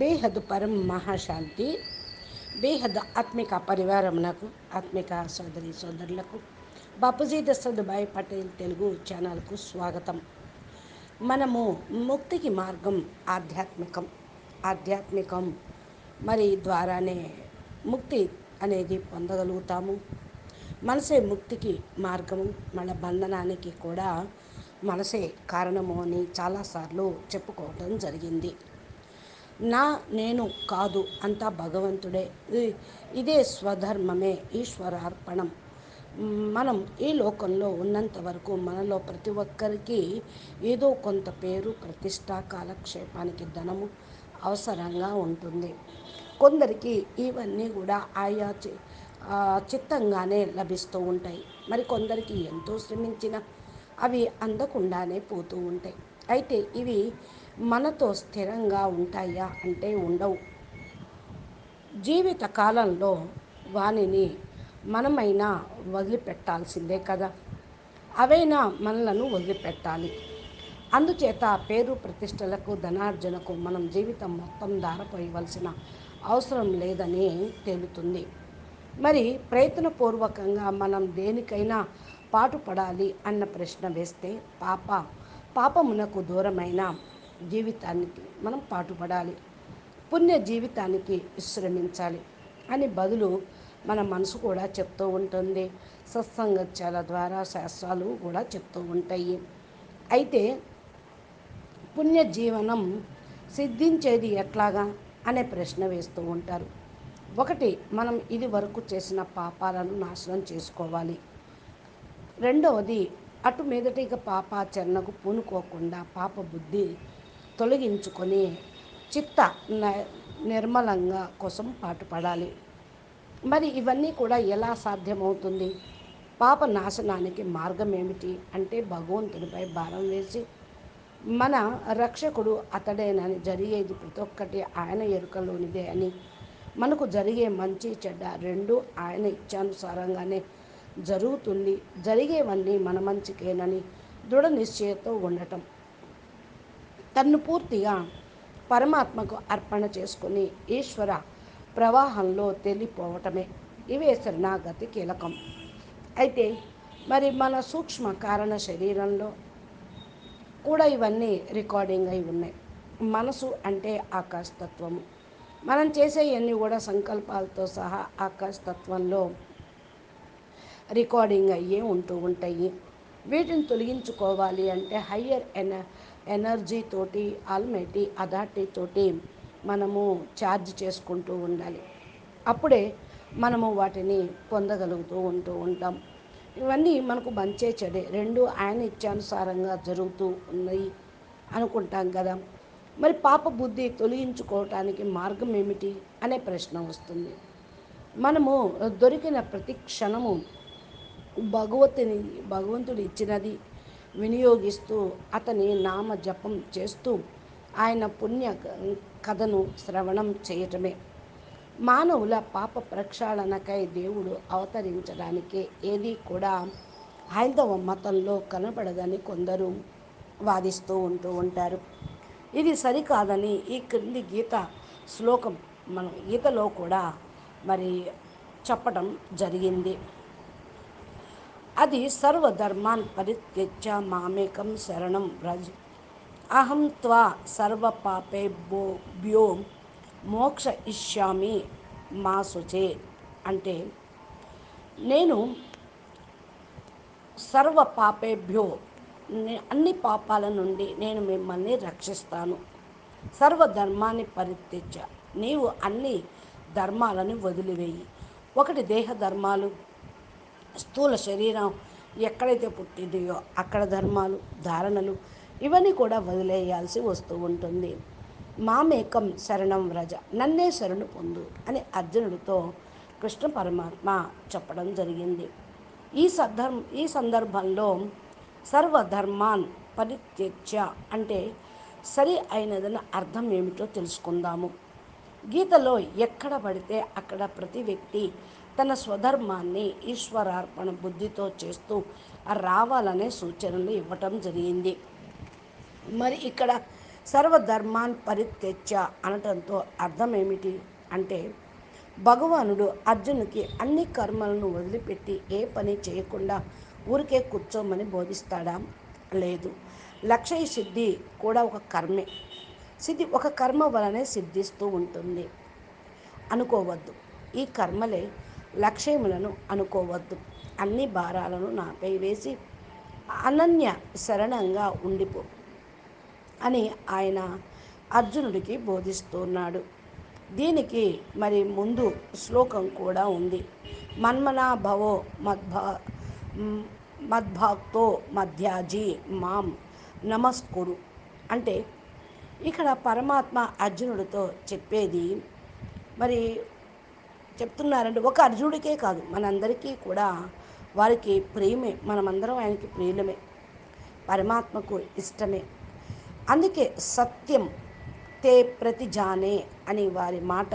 బేహద్ పరం మహాశాంతి బేహద్ ఆత్మిక పరివారమునకు ఆత్మిక సోదరి సోదరులకు బాపూజీ దశరథభాయ్ పటేల్ తెలుగు ఛానల్కు స్వాగతం. మనము ముక్తికి మార్గం ఆధ్యాత్మికం ఆధ్యాత్మికం మరి ద్వారానే ముక్తి అనేది పొందగలుగుతాము. మనసే ముక్తికి మార్గము మన బంధనానికి కూడా మనసే కారణము అని చాలాసార్లు చెప్పుకోవటం జరిగింది. నా నేను కాదు అంతా భగవంతుడే. ఇదే స్వధర్మమే ఈశ్వరార్పణం. మనం ఈ లోకంలో ఉన్నంత వరకు మనలో ప్రతి ఒక్కరికి ఏదో కొంత పేరు ప్రతిష్ట కాలక్షేపానికి ధనము అవసరంగా ఉంటుంది. కొందరికి ఇవన్నీ కూడా ఆయా చి- చిత్తంగానే లభిస్తూ ఉంటాయి. మరి కొందరికి ఎంతో శ్రమించిన అవి అందకుండానే పోతూ ఉంటాయి. అయితే ఇవి మనతో స్థిరంగా ఉంటాయా అంటే ఉండవు. జీవిత కాలంలో వానిని మనమైనా వదిలిపెట్టాల్సిందే కదా. అవైనా మనలను వదిలిపెట్టాలి. అందుచేత పేరు ప్రతిష్టలకు ధనార్జనకు మనం జీవితం మొత్తం దారపోయవలసిన అవసరం లేదని తేలుతుంది. మరి ప్రయత్నపూర్వకంగా మనం దేనికైనా పాటుపడాలి అన్న ప్రశ్న వేస్తే పాప పాపమునకు దూరమైన జీవితానికి మనం పాటుపడాలి. పుణ్య జీవితానికి విశ్రమించాలి అని బదులు మన మనసు కూడా చెప్తూ ఉంటుంది. సత్సంగత్యాల ద్వారా శాస్త్రాలు కూడా చెప్తూ ఉంటాయి. అయితే పుణ్య జీవనం సిద్ధించేది ఎట్లాగా అనే ప్రశ్న వేస్తూ ఉంటారు. ఒకటి మనం ఇది వరకు చేసిన పాపాలను నాశనం చేసుకోవాలి. రెండవది అటు మీదటిగా పాపాచరణకు పూనుకోకుండా పాప బుద్ధి తొలగించుకొని చిత్త న- నిర్మలంగా కోసం పాటుపడాలి. మరి ఇవన్నీ కూడా ఎలా సాధ్యమవుతుంది? పాప నాశనానికి మార్గం ఏమిటి అంటే భగవంతునిపై భారం వేసి మన రక్షకుడు అతడేనని జరిగేది ప్రతి ఒక్కటి ఆయన ఎరుకలోనిదే అని. మనకు జరిగే మంచి చెడ్డ రెండు ఆయన ఇచ్చానుసారంగానే జరుగుతుంది. జరిగేవన్నీ మన మంచికేనని దృఢ నిశ్చయతో ఉండటం. తన్ను పూర్తిగా పరమాత్మకు అర్పణ చేసుకుని ఈశ్వర ప్రవాహంలో తేలిపోవటమే. ఇవే శరణాగతి కీలకం. అయితే మరి మన సూక్ష్మ కారణ శరీరంలో కూడా ఇవన్నీ రికార్డింగ్ అయి ఉన్నాయి. మనసు అంటే ఆకాశతత్వము. మనం చేసేవన్నీ కూడా సంకల్పాలతో సహా ఆకాశతత్వంలో రికార్డింగ్ అయ్యే ఉంటూ ఉంటాయి. వీటిని తొలగించుకోవాలి అంటే హయ్యర్ ఎన ఎనర్జీతోటి ఆల్మైటీ అథారిటీతోటి మనము ఛార్జ్ చేసుకుంటూ ఉండాలి. అప్పుడే మనము వాటిని పొందగలుగుతూ ఉంటూ ఉంటాం. ఇవన్నీ మనకు మంచే చెడే. రెండు ఆయన ఇచ్చానుసారంగా జరుగుతూ ఉన్నాయి అనుకుంటాం కదా. మరి పాప బుద్ధి తొలగించుకోవటానికి మార్గం ఏమిటి అనే ప్రశ్న వస్తుంది. మనము దొరికిన ప్రతి క్షణము భగవతుని భగవంతుడు ఇచ్చినది వినియోగిస్తూ అతని నామ జపం చేస్తూ ఆయన పుణ్య కథను శ్రవణం చేయటమే. మానవుల పాప ప్రక్షాళనకై దేవుడు అవతరించడానికి ఏది కూడా హైందవ మతంలో కనబడదని కొందరు వాదిస్తూ ఉంటూ ఉంటారు. ఇది సరికాదని ఈ క్రింది గీత శ్లోకం మన గీతలో కూడా మరి చెప్పడం జరిగింది. అది సర్వధర్మాన్ పరిత్యజ్య మామేకం శరణం వ్రజ. అహం త్వా సర్వ భ్యో మోక్ష ఇష్యామి మా శుచే అంటే నేను సర్వ పాపేభ్యో అన్ని పాపాల నుండి నేను మిమ్మల్ని రక్షిస్తాను. సర్వధర్మాన్ని పరిత్యజ నీవు అన్ని ధర్మాలను వదిలివేయి. ఒకటి దేహ ధర్మాలు స్థూల శరీరం ఎక్కడైతే పుట్టిందో అక్కడ ధర్మాలు ధారణలు ఇవన్నీ కూడా వదిలేయాల్సి వస్తూ ఉంటుంది. మామేకం శరణం వ్రజ నన్నే శరణు పొందు అని అర్జునుడితో కృష్ణ పరమాత్మ చెప్పడం జరిగింది. ఈ సందర్భం ఈ సందర్భంలో సర్వధర్మాన్ పరిత్యజ్య అంటే సరి అయినదని అర్థం ఏమిటో తెలుసుకుందాము. గీతలో ఎక్కడ పడితే అక్కడ ప్రతి వ్యక్తి తన స్వధర్మాన్ని ఈశ్వరార్పణ బుద్ధితో చేస్తూ రావాలనే సూచనలు ఇవ్వటం జరిగింది. మరి ఇక్కడ సర్వధర్మాన్ పరిత్యచ్చ అనటంతో అర్థం ఏమిటి అంటే భగవానుడు అర్జునుకి అన్ని కర్మలను వదిలిపెట్టి ఏ పని చేయకుండా ఊరికే కూర్చోమని బోధిస్తాడా? లేదు. లక్ష్య సిద్ధి కూడా ఒక కర్మే. సిద్ధి ఒక కర్మ వలనే సిద్ధిస్తూ ఉంటుంది. అనుకోవద్దు. ఈ కర్మలే లక్ష్యములను అనుకోవద్దు. అన్ని భారాలను నాపై వేసి అనన్య శరణంగా ఉండిపో అని ఆయన అర్జునుడికి బోధిస్తున్నాడు. దీనికి మరి ముందు శ్లోకం కూడా ఉంది. మన్మనా భవో మద్భా మద్భాక్తో మధ్యాజీ మాం నమస్కురు. అంటే ఇక్కడ పరమాత్మ అర్జునుడితో చెప్పేది మరి చెప్తున్నారంటే ఒక అర్జునుడికే కాదు మనందరికీ కూడా వారికి ప్రేమే మనమందరం ఆయనకి ప్రియులమే పరమాత్మకు ఇష్టమే. అందుకే సత్యం తే ప్రతి జానే అని వారి మాట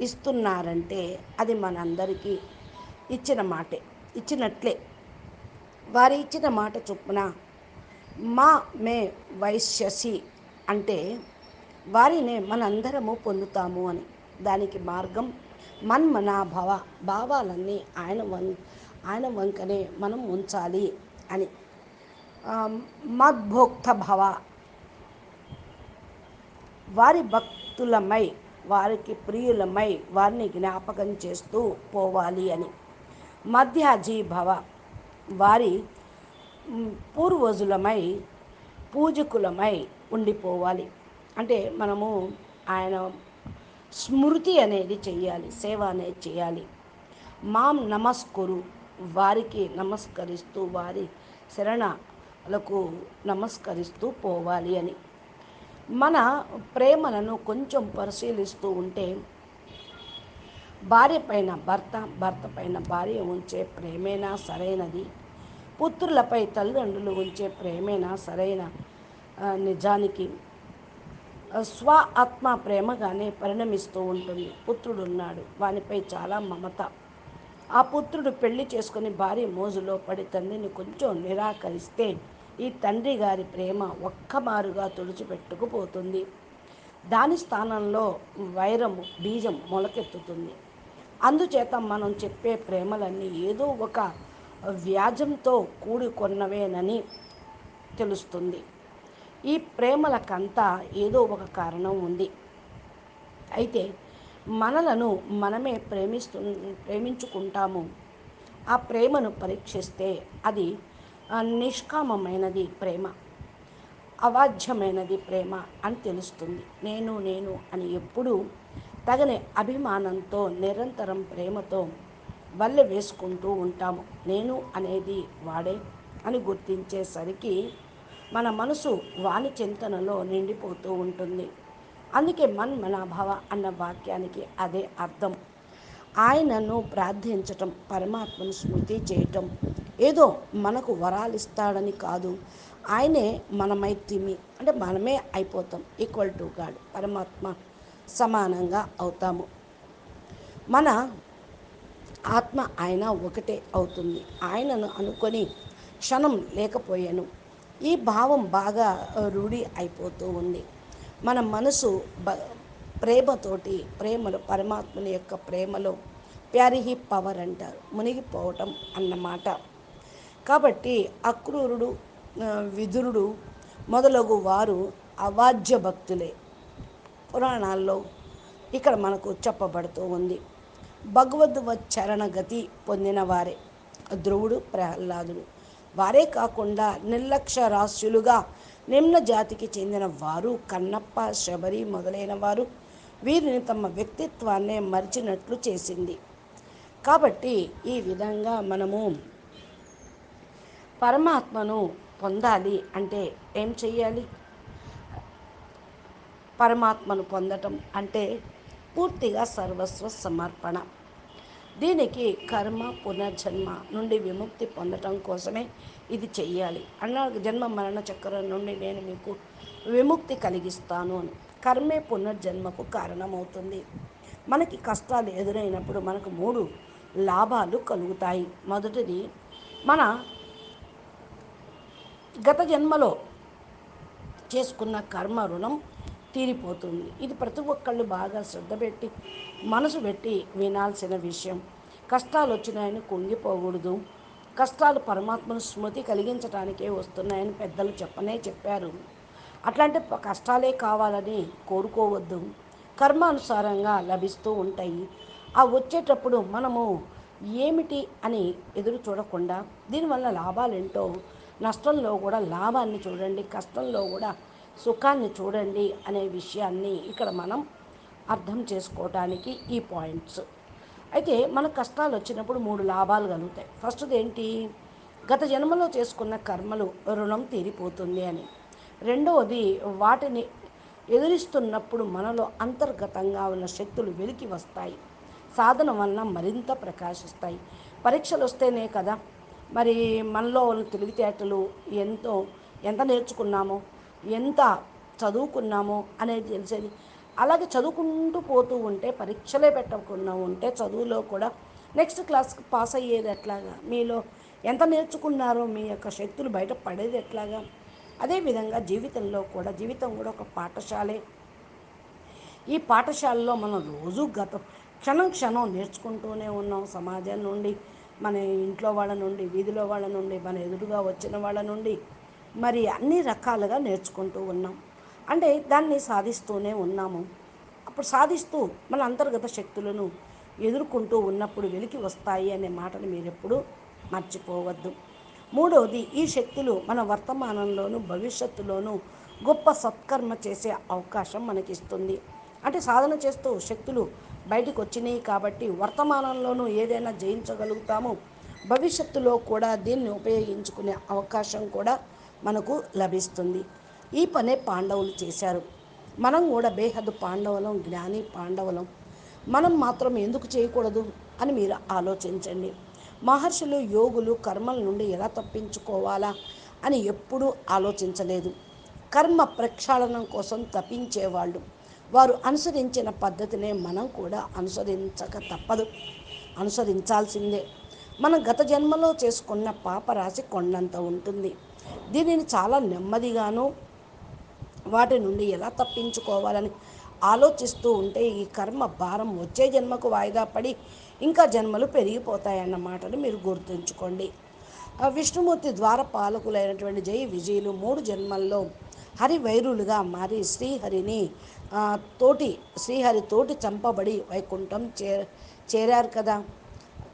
ఇస్తున్నారంటే అది మనందరికీ ఇచ్చిన మాటే ఇచ్చినట్లే. వారి ఇచ్చిన మాట చొప్పున మా మే వైశ్యసి అంటే వారినే మనందరము పొందుతాము అని దానికి మార్గం మన్మనాభవ భావాలన్నీ ఆయన వం ఆయన వంకనే మనం ఉంచాలి అని. మద్భోక్త భవ వారి భక్తులమై వారికి ప్రియులమై వారిని జ్ఞాపకం చేస్తూ పోవాలి అని. మధ్యాజీ భవ వారి పూర్వజులమై పూజకులమై ఉండిపోవాలి. అంటే మనము ఆయన స్మృతి అనేది చేయాలి సేవ అనేది చేయాలి మాం నమస్కురు వారికి నమస్కరిస్తూ వారి శరణలకు నమస్కరిస్తూ పోవాలి అని. మన ప్రేమలను కొంచెం పరిశీలిస్తూ ఉంటే భార్య పైన భర్త భర్త పైన భార్య ఉంచే ప్రేమేనా సరైనది? పుత్రులపై తల్లిదండ్రులు ఉంచే ప్రేమేనా సరైన నిజానికి? స్వ ఆత్మ ప్రేమగానే పరిణమిస్తూ ఉంటుంది. పుత్రుడు ఉన్నాడు వానిపై చాలా మమత. ఆ పుత్రుడు పెళ్ళి చేసుకుని భార్య మోజులో పడి తండ్రిని కొంచెం నిరాకరిస్తే ఈ తండ్రి గారి ప్రేమ ఒక్కమారుగా తుడిచిపెట్టుకుపోతుంది. దాని స్థానంలో వైరము బీజం మొలకెత్తుతుంది. అందుచేత మనం చెప్పే ప్రేమలన్నీ ఏదో ఒక వ్యాజంతో కూడుకొన్నవేనని తెలుస్తుంది. ఈ ప్రేమలకంతా ఏదో ఒక కారణం ఉంది. అయితే మనలను మనమే ప్రేమిస్తు ప్రేమించుకుంటాము. ఆ ప్రేమను పరీక్షిస్తే అది నిష్కామమైనది ప్రేమ. అవాధ్యమైనది ప్రేమ అని తెలుస్తుంది. నేను నేను అని ఎప్పుడూ తగని అభిమానంతో నిరంతరం ప్రేమతో వల్లె వేసుకుంటూ ఉంటాము. నేను అనేది వాడే అని గుర్తించేసరికి మన మనసు వాణి చింతనలో నిండిపోతూ ఉంటుంది. అందుకే మన్ భవ అన్న వాక్యానికి అదే అర్థం. ఆయనను ప్రార్థించటం పరమాత్మను స్మృతి చేయటం ఏదో మనకు వరాలిస్తాడని కాదు. ఆయనే మనమైతిమి అంటే మనమే అయిపోతాం. ఈక్వల్ టు గాడ్ పరమాత్మ సమానంగా అవుతాము. మన ఆత్మ ఆయన ఒకటే అవుతుంది. ఆయనను అనుకొని క్షణం లేకపోయాను. ఈ భావం బాగా రూఢి అయిపోతూ ఉంది. మన మనసు బ ప్రేమతోటి ప్రేమలో పరమాత్మని యొక్క ప్రేమలో ప్యారిహి పవర్ అంటారు మునిగిపోవటం అన్నమాట. కాబట్టి అక్రూరుడు విదురుడు మొదలగు వారు అవాజ్య భక్తులే. పురాణాల్లో ఇక్కడ మనకు చెప్పబడుతూ ఉంది. భగవద్వచ్చరణ గతి పొందిన వారే ధ్రువుడు ప్రహ్లాదుడు. వారే కాకుండా నిర్లక్ష్యరాస్యులుగా నిమ్న జాతికి చెందిన వారు కన్నప్ప శబరి మొదలైన వారు వీరిని తమ వ్యక్తిత్వాన్నే మరిచినట్లు చేసింది. కాబట్టి ఈ విధంగా మనము పరమాత్మను పొందాలి అంటే ఏం చెయ్యాలి? పరమాత్మను పొందటం అంటే పూర్తిగా సర్వస్వ సమర్పణ. దీనికి కర్మ పునర్జన్మ నుండి విముక్తి పొందటం కోసమే ఇది చెయ్యాలి. అన్న జన్మ మరణ చక్రం నుండి నేను మీకు విముక్తి కలిగిస్తాను అని. కర్మే పునర్జన్మకు కారణమవుతుంది. మనకి కష్టాలు ఎదురైనప్పుడు మనకు మూడు లాభాలు కలుగుతాయి. మొదటిది మన గత జన్మలో చేసుకున్న కర్మ రుణం తీరిపోతుంది. ఇది ప్రతి ఒక్కళ్ళు బాగా శ్రద్ధ పెట్టి మనసు పెట్టి వినాల్సిన విషయం. కష్టాలు వచ్చినాయని కుంగిపోకూడదు. కష్టాలు పరమాత్మను స్మృతి కలిగించడానికే వస్తున్నాయని పెద్దలు చెప్పనే చెప్పారు. అట్లాంటి కష్టాలే కావాలని కోరుకోవద్దు. కర్మానుసారంగా లభిస్తూ ఉంటాయి. ఆ వచ్చేటప్పుడు మనము ఏమిటి అని ఎదురు చూడకుండా దీనివల్ల లాభాలేంటో నష్టంలో కూడా లాభాన్ని చూడండి. కష్టంలో కూడా సుఖాన్ని చూడండి అనే విషయాన్ని ఇక్కడ మనం అర్థం చేసుకోవటానికి ఈ పాయింట్స్. అయితే మన కష్టాలు వచ్చినప్పుడు మూడు లాభాలు కలుగుతాయి. ఫస్ట్ది ఏంటి? గత జన్మలో చేసుకున్న కర్మలు రుణం తీరిపోతుంది అని. రెండవది వాటిని ఎదురిస్తున్నప్పుడు మనలో అంతర్గతంగా ఉన్న శక్తులు వెలికి వస్తాయి. సాధన వలన మరింత ప్రకాశిస్తాయి. పరీక్షలు వస్తేనే కదా? మరి మనలో ఉన్న తెలివితేటలు ఎంతో ఎంత నేర్చుకున్నామో? ఎంత చదువుకున్నామో అనేది తెలిసేది. అలాగే చదువుకుంటూ పోతూ ఉంటే పరీక్షలే పెట్టకుండా ఉంటే చదువులో కూడా నెక్స్ట్ క్లాస్కి పాస్ అయ్యేది ఎట్లాగా? మీలో ఎంత నేర్చుకున్నారో మీ యొక్క శక్తులు బయట పడేది ఎట్లాగా? అదేవిధంగా జీవితంలో కూడా జీవితం కూడా ఒక పాఠశాలే. ఈ పాఠశాలలో మనం రోజు గత క్షణం క్షణం నేర్చుకుంటూనే ఉన్నాం. సమాజం నుండి మన ఇంట్లో వాళ్ళ నుండి వీధిలో వాళ్ళ నుండి మన ఎదురుగా వచ్చిన వాళ్ళ నుండి. మరి అన్ని రకాలుగా నేర్చుకుంటూ ఉన్నాం. అంటే దాన్ని సాధిస్తూనే ఉన్నాము. అప్పుడు సాధిస్తూ మన అంతర్గత శక్తులను ఎదుర్కొంటూ ఉన్నప్పుడు వెలికి వస్తాయి అనే మాటను మీరు ఎప్పుడూ మర్చిపోవద్దు. మూడవది ఈ శక్తులు మన వర్తమానంలోనూ భవిష్యత్తులోనూ గొప్ప సత్కర్మ చేసే అవకాశం మనకిస్తుంది. అంటే సాధన చేస్తూ శక్తులు బయటకు వచ్చినాయి కాబట్టి వర్తమానంలోనూ ఏదైనా జయించగలుగుతాము. భవిష్యత్తులో కూడా దీన్ని ఉపయోగించుకునే అవకాశం కూడా మనకు లభిస్తుంది. ఈ పనే పాండవులు చేశారు. మనం కూడా బేహద్దు పాండవులం జ్ఞాని పాండవులం. మనం మాత్రం ఎందుకు చేయకూడదు అని మీరు ఆలోచించండి. మహర్షులు యోగులు కర్మల నుండి ఎలా తప్పించుకోవాలా అని ఎప్పుడూ ఆలోచించలేదు. కర్మ ప్రక్షాళనం కోసం తప్పించేవాళ్ళు. వారు అనుసరించిన పద్ధతినే మనం కూడా అనుసరించక తప్పదు. అనుసరించాల్సిందే. మనం గత జన్మలో చేసుకున్న పాపరాశి కొండంత ఉంటుంది. దీనిని చాలా నెమ్మదిగాను వాటి నుండి ఎలా తప్పించుకోవాలని ఆలోచిస్తూ ఉంటే ఈ కర్మ భారం వచ్చే జన్మకు వాయిదా పడి ఇంకా జన్మలు పెరిగిపోతాయన్న మాటను మీరు గుర్తుంచుకోండి. విష్ణుమూర్తి ద్వార పాలకులైనటువంటి జై విజయులు మూడు జన్మల్లో హరివైరులుగా మారి శ్రీహరిని తోటి శ్రీహరి తోటి చంపబడి వైకుంఠం చే చేరారు కదా.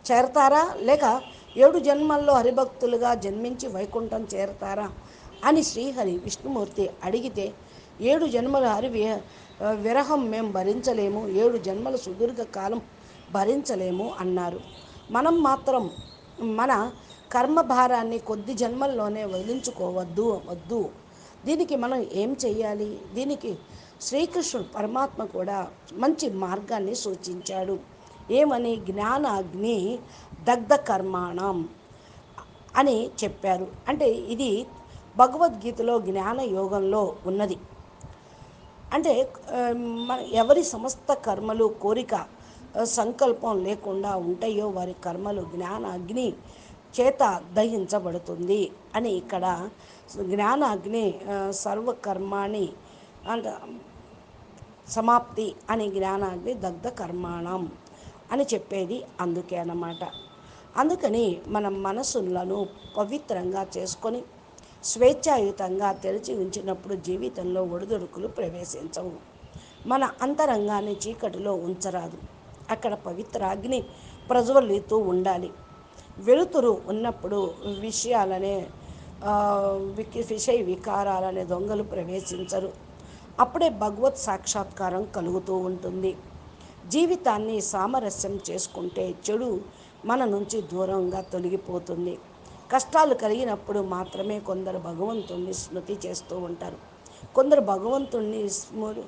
చేరతారా? లేక ఏడు జన్మల్లో హరిభక్తులుగా జన్మించి వైకుంఠం చేరతారా అని శ్రీహరి విష్ణుమూర్తి అడిగితే ఏడు జన్మల హరి విరహం మేము భరించలేము ఏడు జన్మల సుదీర్ఘ కాలం భరించలేము అన్నారు. మనం మాత్రం మన కర్మభారాన్ని కొద్ది జన్మల్లోనే వదిలించుకోవద్దు వద్దు. దీనికి మనం ఏం చేయాలి దీనికి శ్రీకృష్ణుడు పరమాత్మ కూడా మంచి మార్గాన్ని సూచించాడు. ఏమని? జ్ఞానాగ్ని దగ్ధ కర్మాణం అని చెప్పారు. అంటే ఇది భగవద్గీతలో జ్ఞాన యోగంలో ఉన్నది. అంటే మన ఎవరి సమస్త కర్మలు కోరిక సంకల్పం లేకుండా ఉంటాయో వారి కర్మలు జ్ఞాన అగ్ని చేత దహించబడుతుంది అని ఇక్కడ జ్ఞాన అగ్ని సర్వకర్మాణి అంటే సమాప్తి అని జ్ఞానాగ్ని దగ్ధ కర్మాణం అని చెప్పేది అందుకే అన్నమాట. అందుకని మన మనసులను పవిత్రంగా చేసుకొని స్వేచ్ఛాయుతంగా తెరిచి ఉంచినప్పుడు జీవితంలో ఒడిదొడుకులు ప్రవేశించవు. మన అంతరంగాన్ని చీకటిలో ఉంచరాదు. అక్కడ పవిత్ర అగ్ని ప్రజ్వలితూ ఉండాలి. వెలుతురు ఉన్నప్పుడు విషయాలనే విషయ వికారాలనే దొంగలు ప్రవేశించరు. అప్పుడే భగవత్ సాక్షాత్కారం కలుగుతూ ఉంటుంది. జీవితాన్ని సామరస్యం చేసుకుంటే చెడు మన నుంచి దూరంగా తొలగిపోతుంది. కష్టాలు కలిగినప్పుడు మాత్రమే కొందరు భగవంతుణ్ణి స్మృతి చేస్తూ ఉంటారు. కొందరు భగవంతుణ్ణి స్మృ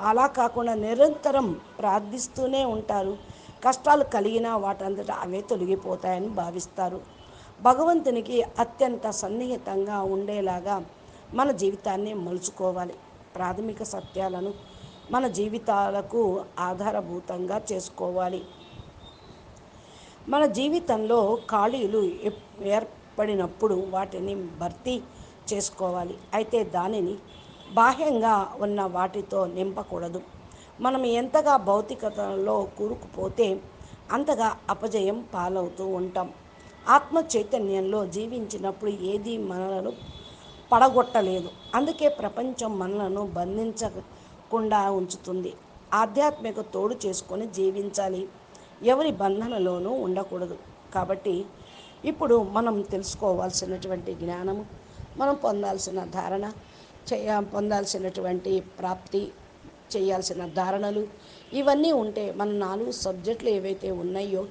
అలా కాకుండా నిరంతరం ప్రార్థిస్తూనే ఉంటారు. కష్టాలు కలిగినా వాటంతటా అవే తొలగిపోతాయని భావిస్తారు. భగవంతునికి అత్యంత సన్నిహితంగా ఉండేలాగా మన జీవితాన్ని మలుచుకోవాలి. ప్రాథమిక సత్యాలను మన జీవితాలకు ఆధారభూతంగా చేసుకోవాలి. మన జీవితంలో ఖాళీలు ఏర్పడినప్పుడు వాటిని భర్తీ చేసుకోవాలి. అయితే దానిని బాహ్యంగా ఉన్న వాటితో నింపకూడదు. మనం ఎంతగా భౌతికతలో కూరుకుపోతే అంతగా అపజయం పాలవుతూ ఉంటాం. ఆత్మ చైతన్యంలో జీవించినప్పుడు ఏది మనలను పడగొట్టలేదు. అందుకే ప్రపంచం మనలను బంధించకుండా ఉంచుతుంది. ఆధ్యాత్మిక తోడు చేసుకొని జీవించాలి. ఎవరి బంధనలోనూ ఉండకూడదు. కాబట్టి ఇప్పుడు మనం తెలుసుకోవాల్సినటువంటి జ్ఞానము మనం పొందాల్సిన ధారణ చేయ పొందాల్సినటువంటి ప్రాప్తి చేయాల్సిన ధారణలు ఇవన్నీ ఉంటే మన నాలుగు సబ్జెక్టులు ఏవైతే ఉన్నాయో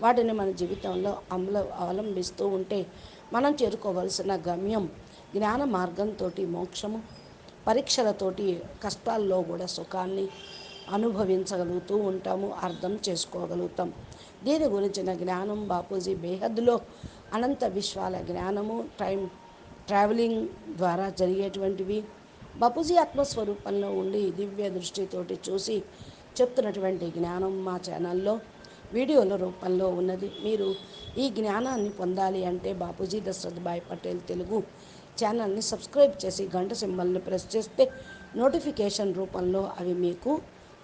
వాటిని మన జీవితంలో అమలు అవలంబిస్తూ ఉంటే మనం చేరుకోవలసిన గమ్యం జ్ఞాన మార్గంతో మోక్షము పరీక్షలతోటి కష్టాల్లో కూడా సుఖాన్ని అనుభవించగలుగుతూ ఉంటాము అర్థం చేసుకోగలుగుతాం. దీని గురించిన జ్ఞానం బాపూజీ బేహద్లో అనంత విశ్వాల జ్ఞానము టైం ట్రావెలింగ్ ద్వారా జరిగేటువంటివి. బాపూజీ ఆత్మస్వరూపంలో ఉండి దివ్య దృష్టితోటి చూసి చెప్తున్నటువంటి జ్ఞానం మా ఛానల్లో వీడియోల రూపంలో ఉన్నది. మీరు ఈ జ్ఞానాన్ని పొందాలి అంటే బాపూజీ దశరథ్ భాయ్ పటేల్ తెలుగు ఛానల్ని సబ్స్క్రైబ్ చేసి గంట సింబల్ని ప్రెస్ చేస్తే నోటిఫికేషన్ రూపంలో అవి మీకు